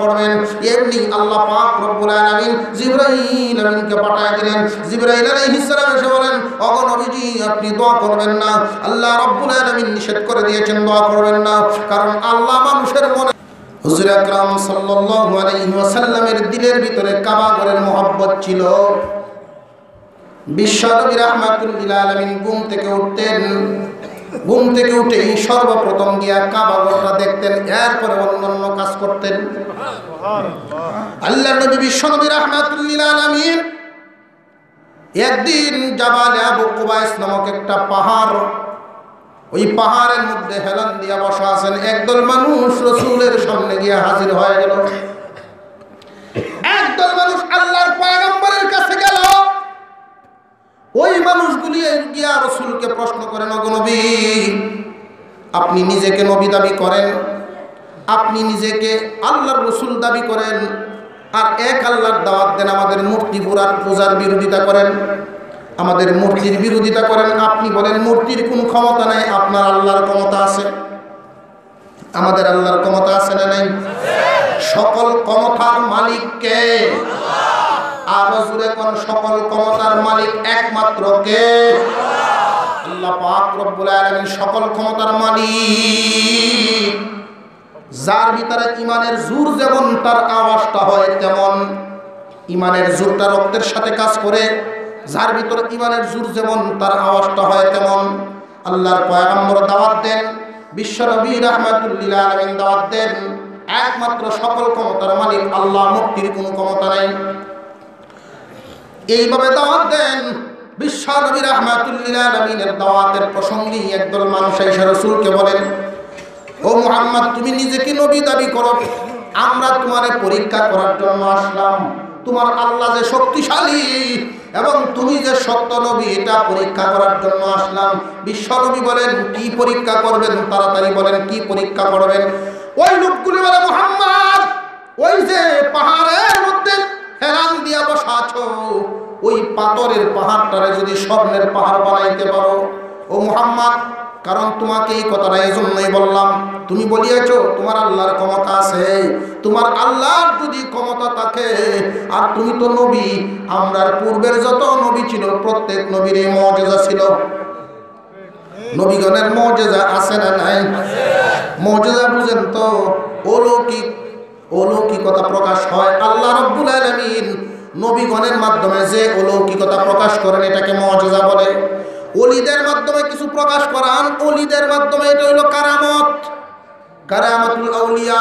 করবেন এমনি আল্লাহ পাক রব্বুল আলামিন জিবরাইল আমিনকে পাঠায় দিলেন। জিবরাইল আলাইহিস সালাম এসে বলেন ওগো নবীজি, আপনি দোয়া করবেন না। আল্লাহ রব্বুল আলামিন নিষেধ করে দিয়েছেন, দোয়া করবেন না। কারণ আল্লাহ মানুষের মনে হুজুর আকরাম সাল্লাল্লাহু আলাইহি ওয়াসাল্লামের দিলের ভিতরে কাবা ঘরের মহব্বত ছিল। বিশ্বনবী রাহমাতুল্লিল আলামিন ঘুম থেকে উঠতেন। ঘুম থেকে উঠেই সর্বপ্রথম গিয়া কাবা ঘরটা দেখতেন, এরপরে অন্যান্য কাজ করতেন। আল্লাহ নবী বিশ্বনবী রাহমাতুল্লিল একদিন জাবালে কুবাইস নামক একটা পাহাড়, ওই পাহাড়ের মধ্যে হেলান দিয়া বসা আছেন একদল মানুষ, রসুলের সামনে গিয়ে হাজির হয়ে গেল। একদল মানুষ ওই মানুষগুলি গিয়া রসুলকে প্রশ্ন করেন অগনবী আপনি নিজেকে নবী দাবি করেন, আপনি নিজেকে আল্লাহর রসুল দাবি করেন, আর এক আল্লাহর দাওয়াত দেন, আমাদের মূর্তি পুরার পূজার বিরোধিতা করেন, আমাদের মূর্তির বিরোধিতা করেন। আপনি বলেন, মূর্তির কোন ক্ষমতা নাই, আপনার আল্লাহর ক্ষমতা আছে। আমাদের আল্লাহর ক্ষমতা আছে না নাই? সকল ক্ষমতার মালিক কে আরও জুড়ে কোন সকল ক্ষমতার মালিক একমাত্র কে? আল্লাহ পাক রব্বুল আলামিন সকল ক্ষমতার মালিক। যার ভিতরে ইমানের জোর যেমন, তার আওয়াজটা হয় তেমন। ইমানের জোরটা রক্তের সাথে কাজ করে, যার ভিতরে ইমানের জোর যেমন, তার আওয়াজটা হয় তেমন। আল্লাহর পয়গম্বর দাওয়াত দেন বিশ্বনবী রাহমাতুল্লিল আলামিন দাওয়াত দেন। একমাত্র সকল ক্ষমতার মালিক আল্লাহ, মুক্তির কোনো ক্ষমতা নাই। এইভাবে দাওয়াত দেন। বিশ্বনবী রাহমাতুল্লিল আলামিনের দাওয়াতের প্রসঙ্গে একদল মানুষ এসে রসুলকে বলেন, ও মুহাম্মদ, তুমি নিজেকে নবী দাবি করো। আমরা তোমারে পরীক্ষা করার জন্য আসলাম। তোমার আল্লাহ যে শক্তিশালী এবং তুমি যে সত্য নবী, এটা পরীক্ষা করার জন্য আসলাম। বিশ্ব নবী বলেন, কি পরীক্ষা করবেন? তাড়াতাড়ি বলেন, কি পরীক্ষা করবেন? ওই লোকগুলি বলে, মোহাম্মদ, ওই যে পাহাড়ের মধ্যে হেরান দিয়া বসা আছো ওই পাথরের পাহাড়টারে যদি স্বর্ণের পাহাড় বানাইতে পারো। ও মুহাম্মদ, কারণ তোমাকে এই কথাটা এই জন্যই বললাম। তুমি বলিয়াছো, তোমার আল্লাহর ক্ষমতা আছে। তোমার আল্লাহর যদি ক্ষমতা থাকে, আর তুমি তো নবী, আমরার পূর্বের যত নবী ছিল, প্রত্যেক নবীর এই মর্যাদা ছিল। নবীগণের মর্যাদা আছে না নাই? মর্যাদা বুঝেন তো, অলৌকিক, অলৌকিকতা প্রকাশ হয়। আল্লাহ রব্বুল নবীগণের মাধ্যমে যে অলৌকিকতা প্রকাশ করেন, এটাকে মর্যাদা বলে। অলিদের মাধ্যমে কিছু প্রকাশ করান, অলিদের মাধ্যমে এটা হইল কারামত। কারামতুল আউলিয়া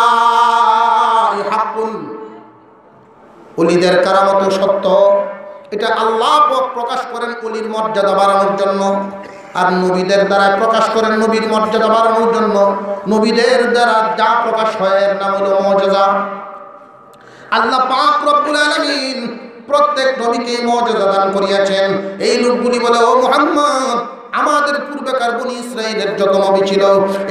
হাক্কুন। অলিদের কারামত সত্য। এটা আল্লাহ প্রকাশ করেন অলির মর্যাদা বাড়ানোর জন্য। আর নবীদের দ্বারা প্রকাশ করেন নবীর মর্যাদা বাড়ানোর জন্য। নবীদের দ্বারা যা প্রকাশ হয়, এর নাম হলো মর্যাদা। আল্লাহ পাক রব্বুল আলামিন প্রত্যেক নবীকে মর্যাদা দান করিয়াছেন। এই লোকগুলি বলে, ও মুহাম্মদ, আমাদের পূর্বেকার বনি ইসরায়েলের যত নবী ছিল,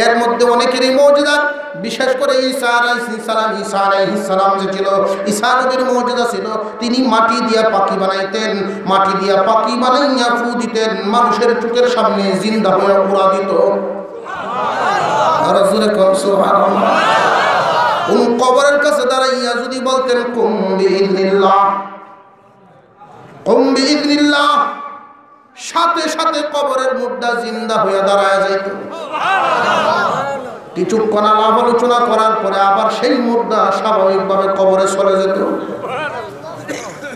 এর মধ্যে অনেকেরই মর্যাদা। বিশেষ করে ঈসা আলাইহিস সালাম, ঈসা আলাইহিস সালাম যে ছিল, ঈসা নবীর মর্যাদা ছিল, তিনি মাটি দিয়া পাখি বানাইতেন, মাটি দিয়া পাখি বানাইয়া ফু দিতেন, মানুষের চোখের সামনে জিন্দা হয়ে উড়া দিত। সুবহানাল্লাহ। কোন কবরের কাছে দাঁড়াইয়া যদি বলতেন কুম্বি ইদনিল্লাহ কুম্বি ইদনিল্লাহ সাথে সাথে কবরের মুদ্রা জিন্দা হইয়া দাঁড়ায় যাইত। কিছুক্ষণ আলাপ আলোচনা করার পরে আবার সেই মুদ্রা স্বাভাবিকভাবে কবরে চলে যেত।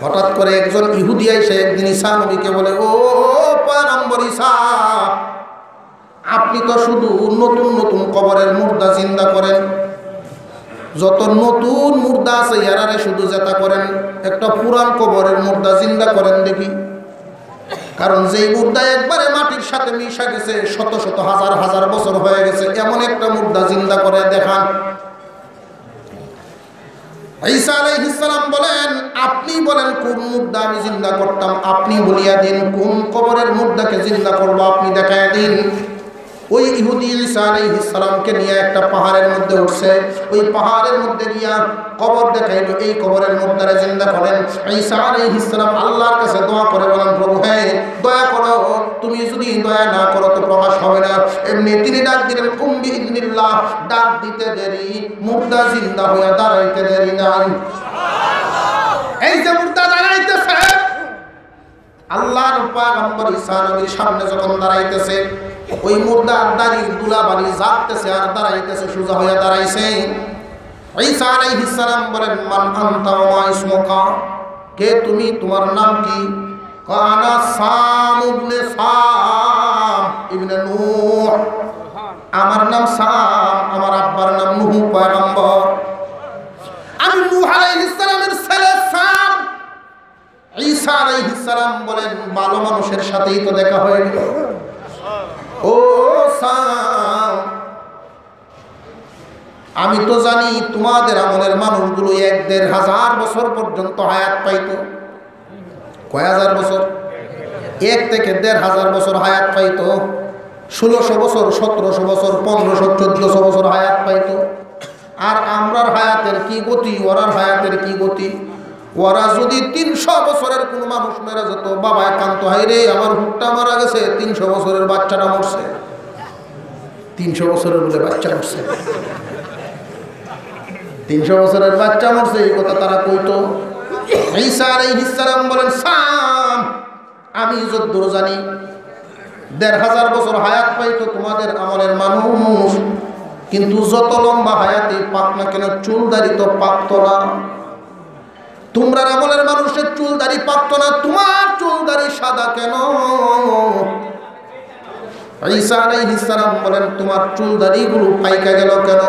হঠাৎ করে একজন ইহুদি আইসে একদিন ঈশা নবীকে বলে, ও পয়গম্বর ঈশা আপনি তো শুধু নতুন নতুন কবরের মুদ্রা জিন্দা করেন। যত নতুন মুর্দা আছে, ইয়ারারে শুধু জেতা করেন। একটা পুরান কবরের মুর্দা জিন্দা করেন দেখি। কারণ যেই মুর্দা একবারে মাটির সাথে মিশা গেছে, শত শত হাজার হাজার বছর হয়ে গেছে, এমন একটা মুর্দা জিন্দা করে দেখান। বলেন, আপনি বলেন কোন মুর্দা আমি জিন্দা করতাম? আপনি বলিয়া দিন, কোন কবরের মুর্দাকে জিন্দা করব? আপনি দেখায় দিন। ওই ইহুদি ঈসা আলাইহিস সালামকে নিয়ে একটা পাহাড়ের মধ্যে উঠছে। ওই পাহাড়ের মধ্যে গিয়া কবর দেখাইল এই কবরের মধ্যে জিন্দা করেন। ঈসা আলাইহিস সালাম আল্লাহর কাছে দোয়া করে বলেন, প্রভু হ্যাঁ দয়া করো। তুমি যদি দয়া না করো তো প্রকাশ হবে না। এমনি তিনি ডাক দিলেন, কুম্বি ইদনিল্লাহ, ডাক দিতে দেরি। মুর্দা জিন্দা হয়ে দাঁড়াইতে দেরি নাই। এই যে মুর্দা দাঁড়াইতেছে, আল্লাহর পাগম্বর ঈসা নবীর সামনে যখন দাঁড়াইতেছে ওই মুর্দার দাড়ির দুলাবালি জাগতেছে আর দাঁড়াইতেছে, সোজা হয়ে দাঁড়াইছে। ঈসা আলাইহিস বলেন মান আনতা ওয়া ইসমুকা? কে তুমি? তোমার নাম কি? কানা সাম ইবনে সাম ইবনে নূহ। আমার নাম সাম, আমার আব্বার নাম নূহ, পয়গম্বর। আমি নূহ আলাইহিস ছেলে সাম। ঈসা আলাইহিস বলেন, ভালো মানুষের সাথেই তো দেখা হয়ে গেল আমি তো জানি তোমাদের আমলের মানুষগুলো এক দেড় হাজার বছর পর্যন্ত হায়াত পাইতো। কয় হাজার বছর? এক থেকে দেড় হাজার বছর হায়াত পাইতো। ষোলোশো বছর, সতেরোশো বছর, পনেরোশো, চোদ্দশো বছর হায়াত পাইতো। আর আমরার হায়াতের কি গতি, ওরার হায়াতের কি গতি? ওরা যদি তিনশো বছরের কোনো মানুষ মেরে যেত, বাবা একান্ত হাই রে, আমার হুকটা মারা গেছে, তিনশো বছরের বাচ্চাটা মরছে। তিনশো বছরের বলে বাচ্চা মরছে। তিনশো বছরের বাচ্চা মরছে, এই কথা তারা কইতো। সালাম বলেন, সাম, আমি যদ্দূর জানি। দেড় হাজার বছর হায়াত পাইতো তোমাদের আমলের মানুষ। কিন্তু যত লম্বা হায়াতে পাক না কেন চুল দাড়ি তো পাকত না। তোমরা আমলের মানুষের চুল দাড়ি পাকত না, তোমার চুল দাড়ি সাদা কেন? ঈসা আলাইহিস সালাম বলেন, তোমার চুল দাড়িগুলো পাইকা গেল কেন?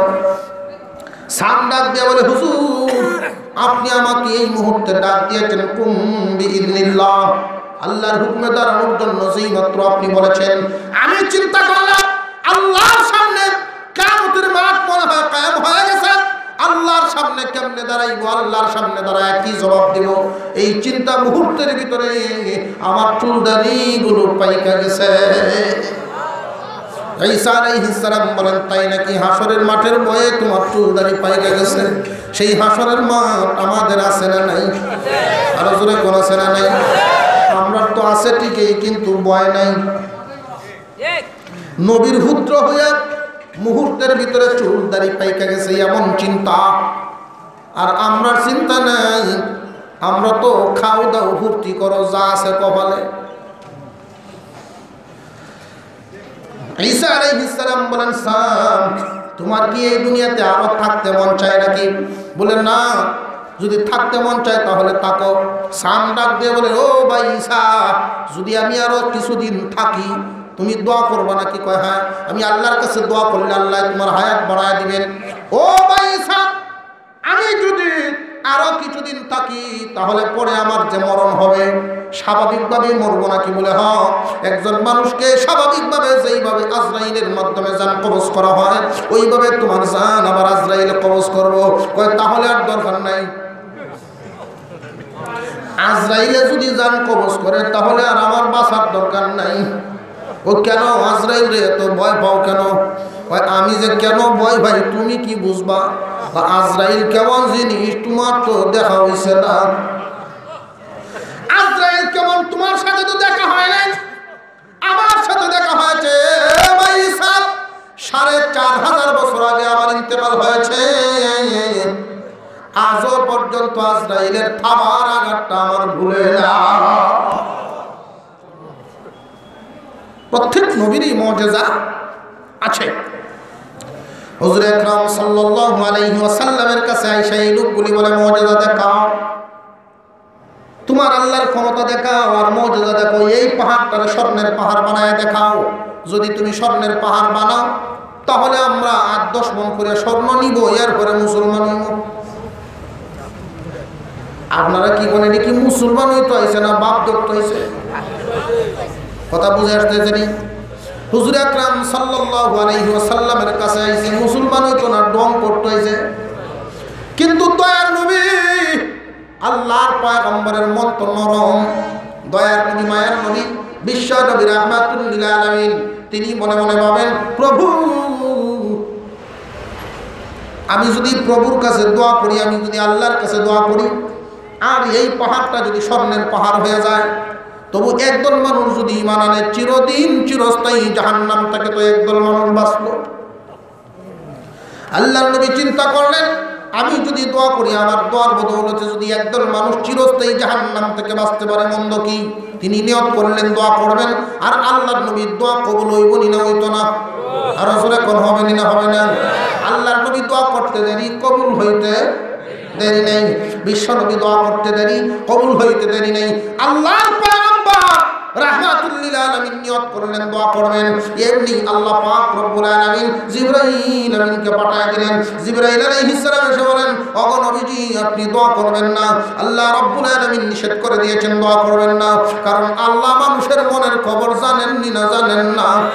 বলে আপনি আমাকে এই মুহূর্তে ডাক দিয়েছেন আল্লাহর হুকমে দাঁড়ানোর জন্য যেই মাত্র আপনি বলেছেন। আমি চিন্তা করলাম, আল্লাহর সামনে কামতের মাঠ মনে হয় কায়েম হয়ে গেছে। আল্লাহর সামনে কেমনে দাঁড়াইবো, আল্লাহর সামনে দাঁড়ায় কি জবাব দেব? এই চিন্তা মুহূর্তের ভিতরে আমার চুলদারিগুলো পাইকা গেছে। ঈসা আলাইহিস সালাম বলেন, তাই নাকি হাসরের মাঠের বয়ে তোমার চুলদারি পাইকা গেছে? সেই হাসরের মাঠ আমাদের আছে না নাই? আরও জোরে কোন আছে না নাই? আমরা তো আছে ঠিকই, কিন্তু বয় নাই। নবীর পুত্র হইয়া মুহূর্তের ভিতরে চুল দাড়ি পাইকা গেছে, এমন চিন্তা। আর আমরার চিন্তা নাই। আমরা তো খাও দাও ফুর্তি করো, যা আছে কপালে। ঈসা আলাইহিস সালাম বলেন, সাম, তোমার কি এই দুনিয়াতে আরও থাকতে মন চায় নাকি? বলে, না, যদি থাকতে মন চায় তাহলে তাকো সাম ডাক দিয়ে বলে, ও ভাই ঈসা, যদি আমি আরও কিছুদিন থাকি, তুমি দোয়া করবা নাকি? কয় হ্যাঁ আমি আল্লাহর কাছে দোয়া করলে আল্লাহ তোমার হায়াত বাড়ায় দিবেন। ও ভাই ঈসা, আমি যদি আরও কিছুদিন থাকি, তাহলে পরে আমার যে মরণ হবে, স্বাভাবিকভাবে মরবো নাকি বলে হ একজন মানুষকে স্বাভাবিকভাবে যেইভাবে আজরাইলের মাধ্যমে যান কবজ করা হয়, ওইভাবে তোমার জান আবার আজরাইলে কবজ করব। তাহলে আর দরকার নাই। আজরাইলে যদি যান কবজ করে, তাহলে আর আমার বাঁচার দরকার নাই। ও কেন আজরাইলে এত ভয় পাও কেন? আমি যে কেন ভয় ভাই, তুমি কি বুঝবা? বা আজরাইল কেমন জিনিস? তোমার তো দেখা হয়েছে না। আজরাইল কেমন? তোমার সাথে তো দেখা হয় নাই। আমার সাথে দেখা হয়েছে। সাড়ে চার হাজার বছর আগে আমার ইন্তেকাল হয়েছে। আজও পর্যন্ত আজরাইলের থাবার আঘাতটা আমার ভুলে না। প্রত্যেক নবীরই মর্যাদা। আছে। হুজুর আকরাম সাল্লাল্লাহু আলাইহি ওয়াসাল্লামের কাছে আয়েশা, এই লোকগুলি বলে মর্যাদা দেখাও। তোমার আল্লাহর ক্ষমতা দেখাও আর মর্যাদা দেখো, এই পাহাড়টারে স্বর্ণের পাহাড় বানায় দেখাও। যদি তুমি স্বর্ণের পাহাড় বানাও, তাহলে আমরা আট দশ মন করে স্বর্ণ নিব, এরপরে মুসলমান হইব। আপনারা কি বলেন কি মুসলমান হইতে হয়েছে না বাপ দত্ত হয়েছে কথা বুঝে আসতেছে নি। হুজুর আকরাম সাল্লাল্লাহু আলাইহি ওয়াসাল্লামের কাছে আইছে, মুসলমান হইতো না, ডং করতে হইছে কিন্তু দয়ার নবী, আল্লাহর পয়গম্বরের মন তো নরম। দয়ার নবী নবী, বিশ্ব নবী লিল আলামিন, তিনি মনে মনে ভাবেন, প্রভু, আমি যদি প্রভুর কাছে দোয়া করি, আমি যদি আল্লাহর কাছে দোয়া করি, আর এই পাহাড়টা যদি স্বর্ণের পাহাড় হয়ে যায় তবু একদল মানুষ যদি ইমান আনে, চিরদিন চিরস্থায়ী জাহান্নাম থেকে তো একদল মানুষ বাঁচল। আল্লাহ নবী চিন্তা করলেন, আমি যদি দোয়া করি, আমার দোয়ার বদৌলতে যদি একদল মানুষ চিরস্থায়ী জাহান্নাম থেকে বাঁচতে পারে, মন্দ কি? তিনি নিয়ত করলেন, দোয়া করবেন, আর আল্লাহর নবীর দোয়া কবুল হইব নি না হইতো না। আর আসলে কোন হবে নি না হবে না? আল্লাহর নবী দোয়া করতে দেরি, কবুল হইতে দেরি নেই। বিশ্ব নবী দোয়া করতে দেরি, কবুল হইতে দেরি নেই। পয়গম্বর এমনি দিলেন। আপনি করবেন না। আল্লাহ নিষেধ করে দিয়েছেন না। কারণ আল্লাহ মানুষের মনের খবর জানেন নি না জানেন না।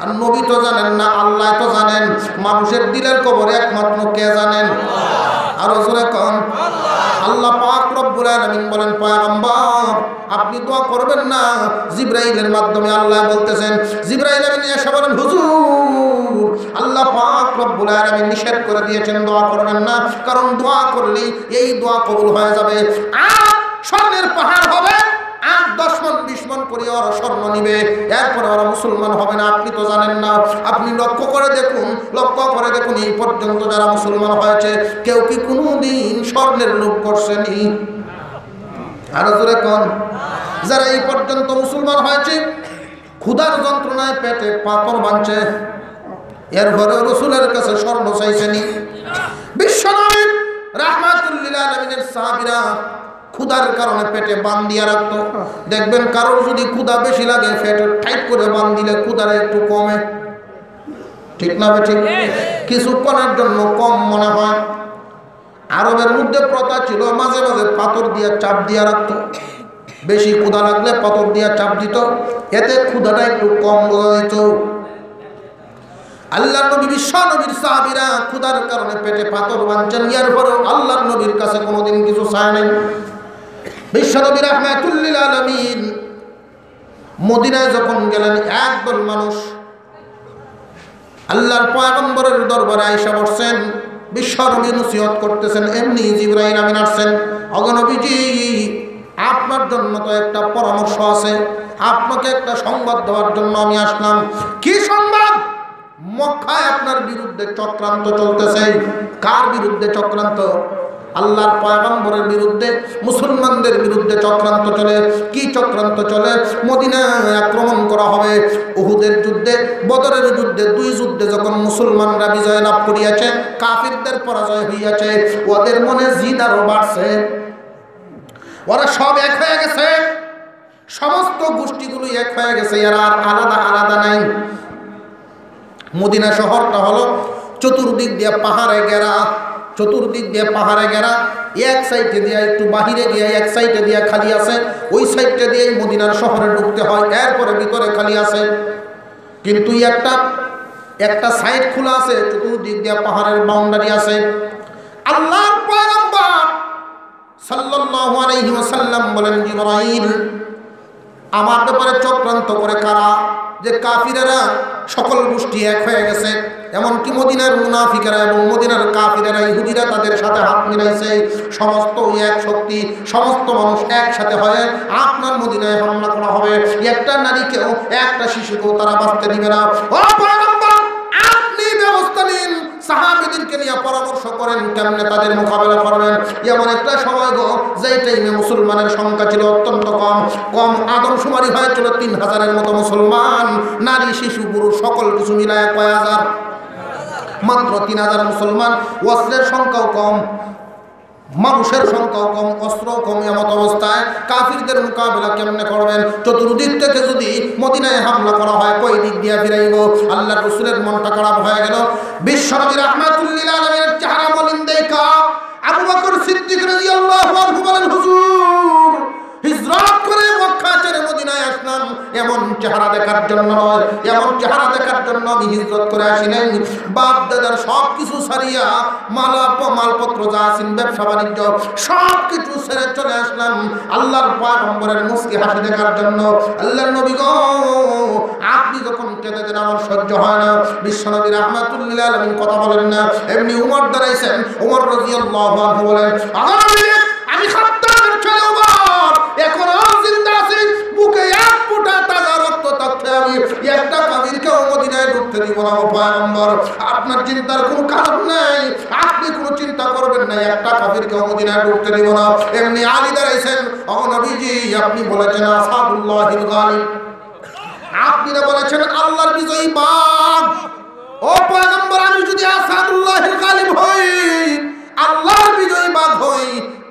আর নবী তো জানেন না, আল্লাহ তো জানেন। মানুষের দিলের খবর একমাত্র কে জানেন? আরও জোরে কন। আল্লাহ পাক রব্বুল আলামিন বলেন, পয়গম্বর, আপনি দোয়া করবেন না। জিব্রাইলের মাধ্যমে আল্লাহ বলতেছেন, জিবরাইল আমিন এসে বলেন, হুজুর, আল্লাহ পাক রব্বুল আলামিন নিষেধ করে দিয়েছেন, দোয়া করবেন না। কারণ দোয়া করলে এই দোয়া কবুল হয়ে যাবে। আর স্বর্ণের পাহাড় হবে আট, দশ মন, বিশ মন করে ওরা স্বর্ণ নিবে। এরপরে ওরা মুসলমান হবে না, আপনি তো জানেন না। আপনি লক্ষ্য করে দেখুন, লক্ষ্য করে দেখুন, এই পর্যন্ত যারা মুসলমান হয়েছে, কেউ কি কোনো দিন স্বর্ণের লোভ করছেনি আরও জোরে কন। যারা এই পর্যন্ত মুসলমান হয়েছে, ক্ষুধার যন্ত্রণায় পেটে পাথর বাঁধছে। এর ঘরে রসুলের কাছে স্বর্ণ চাইছেনি বিশ্বনবী রাহমাতুল্লিল আলমিনের সাহাবিরা ক্ষুধার কারণে পেটে বান দিয়া রাখতো। দেখবেন কারোর যদি ক্ষুধা বেশি লাগে পেটে টাইট করে বান দিলে ক্ষুধার একটু কমে। ঠিক না ঠিক? কিছুক্ষণের জন্য কম মনে হয়। আরবের মধ্যে প্রথা ছিল মাঝে মাঝে পাথর দিয়ে চাপ দিয়া রাখতো। বেশি ক্ষুধা লাগলে পাথর দিয়া চাপ দিত। এতে ক্ষুধাটা একটু কম বোঝা দিত আল্লাহ নবী বিশ্ব নবীর সাহাবিরা ক্ষুধার কারণে পেটে পাথর বাঁধছেন ইয়ার পরেও আল্লাহ নবীর কাছে কোনোদিন কিছু চায় নাই। বিশ্ব নবী রহমাতুল্লিল আলমিন মদিনায় যখন গেলেন একদল মানুষ আল্লাহর পয়গম্বরের দরবারে আইসা বসছেন, বিশ্বনবী নসিহত করতেছেন, এমনি জিব্রাহিম আমিন আসছেন অগনবীজি আপনার জন্য তো একটা পরামর্শ আছে, আপনাকে একটা সংবাদ দেওয়ার জন্য আমি আসলাম। কি সংবাদ? মক্কায় আপনার বিরুদ্ধে চক্রান্ত চলতেছে। কার বিরুদ্ধে চক্রান্ত? আল্লাহর পয়গম্বরের বিরুদ্ধে, মুসলমানদের বিরুদ্ধে চক্রান্ত চলে। কি চক্রান্ত চলে? মদিনায় আক্রমণ করা হবে। উহুদের যুদ্ধে, বদরের যুদ্ধে, দুই যুদ্ধে যখন মুসলমানরা বিজয় লাভ করিয়াছে, কাফিরদের পরাজয় হইয়াছে, ওদের মনে জিদ আরও বাড়ছে। ওরা সব এক হয়ে গেছে। সমস্ত গোষ্ঠীগুলো এক হয়ে গেছে, এরা আর আলাদা আলাদা নাই। মদিনা শহরটা হলো চতুর্দিক দিয়ে পাহাড়ে ঘেরা। চতুর্দিক দিয়ে পাহাড়ে ঘেরা এক সাইডে দিয়ে একটু বাহিরে দিয়ে, এক সাইডে দিয়ে খালি আছে, ওই সাইডটা দিয়েই মদিনার শহরে ঢুকতে হয়, এরপরে ভিতরে খালি আছে। কিন্তু একটা একটা সাইড খোলা আছে, চতুর্দিক দিয়ে পাহাড়ের বাউন্ডারি আছে। আল্লাহর পয়গম্বর সাল্লাল্লাহু আলাইহি ওয়াসাল্লাম বলেন, জিবরাইল, আমার ব্যাপারে চক্রান্ত করে কারা? যে কাফিরেরা সকল গোষ্ঠী এক হয়ে গেছে, এমনকি মদিনার মুনাফিকেরা এবং মদিনার কাফিরেরা, ইহুদিরা তাদের সাথে হাত মিলাইছে। সমস্ত এক শক্তি, সমস্ত মানুষ একসাথে হয়ে আপনার মদিনায় হামলা করা হবে। একটা নারীকেও, একটা শিশুকেও তারা বাঁচতে দিবে না ও পয়গম্বর, আপনি ব্যবস্থা নিন সাহাবিদেরকে নিয়ে পরামর্শ করেন, কেমনে তাদের মোকাবেলা করবেন? এমন একটা সময় গো, যেই টাইমে মুসলমানের সংখ্যা ছিল অত্যন্ত কম। কম আদমশুমারি হয়েছিল তিন হাজারের মতো মুসলমান, নারী, শিশু, পুরুষ, সকল কিছু মিলায় কয় হাজার? মাত্র তিন হাজার মুসলমান। অস্ত্রের সংখ্যাও কম। মানুষের সংখ্যাও কম অস্ত্র কম এমত অবস্থায় কাফিরদের মোকাবিলা কেমনে করবেন? চতুর্দিক থেকে যদি মদিনায় হামলা করা হয়, কই দিক দিয়ে ফিরাইব? আল্লাহ রসুলের মনটা খারাপ হয়ে গেল। বিশ্বনবী রহমাতুল্লিল আলমের দেখার জন্য নয় এমন চেহারা দেখার জন্য আমি হিজরত করে আসি নাই বাপ দাদার সব কিছু সারিয়া মালা মালপত্র যা আছেন ব্যবসা বাণিজ্য সব কিছু ছেড়ে চলে আসলাম আল্লাহর পয়গম্বরের মুস্কি হাসি দেখার জন্য। আল্লাহর নবী গো আপনি যখন কেঁদে দেন আমার সহ্য হয় না। বিশ্বনবী রহমাতুল্লাহ আলমিন কথা বলেন না। এমনি উমর দাঁড়াইছেন। উমর রাদিয়াল্লাহু আনহু বলেন নবী, আমি খাদ্দামের চিন্তা করবেন না একটা কাবিরকেও মদিনায় ঢুকতে দিব না। এমনি আলী দাঁড়াইছেন। আপনি বলেছেন আল্লাহর বিজয়ী বাঘ। আমি যদি হই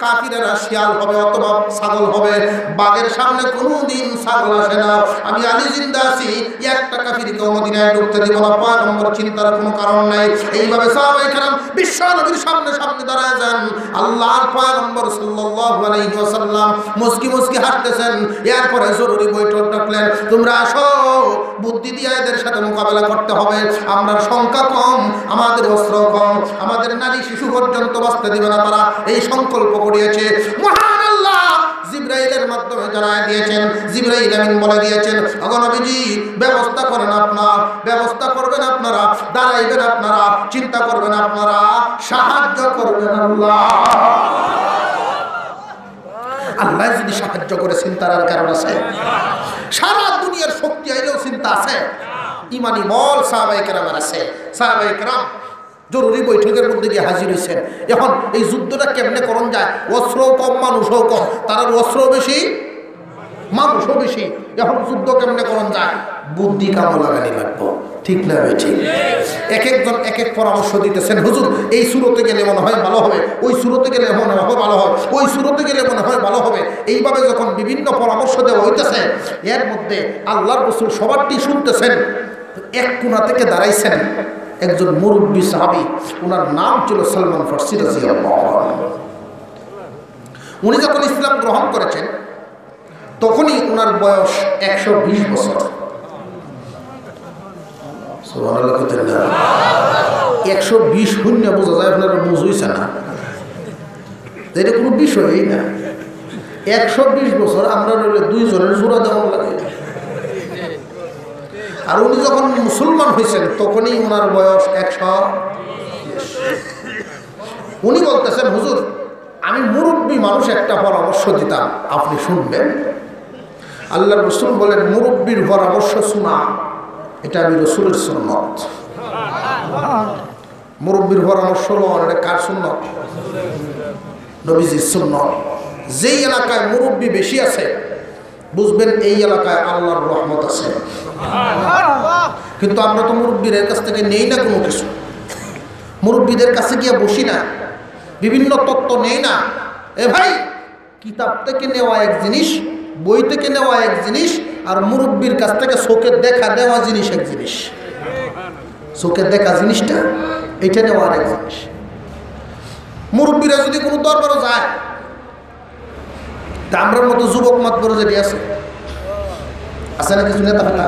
কাফিরেরা শিয়াল হবে অথবা ছাগল হবে, বাঘের সামনে কোনোদিন ছাগল আসে না। আমি আলী জিন্দা আছি, একটা কাফিরকে মদিনায় ঢুকতে দিব না পয়গম্বর চিন্তার কোনো কারণ নাই। এইভাবে সাহাবাই কারাম বিশ্ব নবীর সামনে সামনে দাঁড়ায় যান। আল্লাহর সাল্লাল্লাহু আলাইহি ওয়াসাল্লাম মুস্কি মুস্কি হাঁটতেছেন এরপরে জরুরি বৈঠক ডাকলেন, তোমরা আসো, বুদ্ধি দিয়ে এদের সাথে মোকাবেলা করতে হবে। আমরা সংখ্যা কম, আমাদের অস্ত্র কম, আমাদের নারী শিশু পর্যন্ত বাঁচতে দিবে না তারা। এই সংকল্প করিয়েছে মহান আল্লাহ জিব্রাইলের মাধ্যমে জানায় দিয়েছেন। জিব্রাইল আমিন বলে দিয়েছেন অগনবীজি ব্যবস্থা করেন আপনার, ব্যবস্থা করবেন আপনারা, দাঁড়াইবেন আপনারা, চিন্তা করবেন আপনারা, সাহায্য করবেন আল্লাহ। আল্লাহ যদি সাহায্য করে, চিন্তার আর কারণ আছে। সারা দুনিয়ার শক্তি আইলেও চিন্তা আছে। ইমানি বল সাহাবাই কেরামের আছে। সাহাবাই কেরাম জরুরি বৈঠকের মধ্যে গিয়ে হাজির হয়েছেন এখন এই যুদ্ধটা কেমনে করণ যায়? অস্ত্র কম, মানুষও কম। তার অস্ত্র বেশি, মানুষও বেশি। এখন যুদ্ধ কেমনে করণ যায়? বুদ্ধি কামো লাগানি লাগবো। ঠিক না ঠিক? এক একজন এক এক পরামর্শ দিতেছেন। হুজুর, এই সুরতে গেলে মনে হয় ভালো হবে, ওই সুরতে গেলে মনে হয় ভালো হবে, ওই সুরতে গেলে মনে হয় ভালো হবে। এইভাবে যখন বিভিন্ন পরামর্শ দেওয়া হইতেছে, এর মধ্যে আল্লাহর রসুল সবারটি শুনতেছেন, এক কোনা থেকে দাঁড়াইছেন। একজন মুরব্বী সাহাবি ওনার নাম ছিল সালমান ফার্সি উনি যখন ইসলাম গ্রহণ করেছেন, তখনই ওনার বয়স একশো বিশ বছর। একশো বিশ শূন্য বোঝা যায় আপনারা বুঝইছে না। এটা কোনো বিষয়ই না। একশো বিশ বছর আমরা দুইজনের জোড়া দেওয়া লাগে। আর উনি যখন মুসলমান হয়েছেন, তখনই ওনার বয়স একশো উনি বলতেছেন, হুজুর, আমি মুরব্বী মানুষ একটা পরামর্শ দিতাম। আপনি শুনবেন? আল্লাহ রসুল বলেন, মুরব্বীর পরামর্শ শোনা এটা আমি রসুলের সুন্নত। মুরব্বীর পরামর্শ লন এটা কার সুন্নত? নবীজির সুন্নত। যেই এলাকায় মুরব্বী বেশি আছে বুঝবেন এই এলাকায় আল্লাহর রহমত আছে। কিন্তু আমরা তো মুরব্বীদের কাছ থেকে নেই না কোনো কিছু। মুরব্বীদের কাছে গিয়ে বসি না। বিভিন্ন তত্ত্ব নেই না। এ ভাই, কিতাব থেকে নেওয়া এক জিনিস, বই থেকে নেওয়া এক জিনিস, আর মুরব্বীর কাছ থেকে চোখের দেখা দেওয়া জিনিস এক জিনিস। চোখের দেখা জিনিসটা এটা নেওয়া এক জিনিস। মুরব্বীরা যদি কোনো দরবারও যায় তা আমরা মতো যুবক মত করে যদি আছে? আছে না কিছু নেতা ফেতা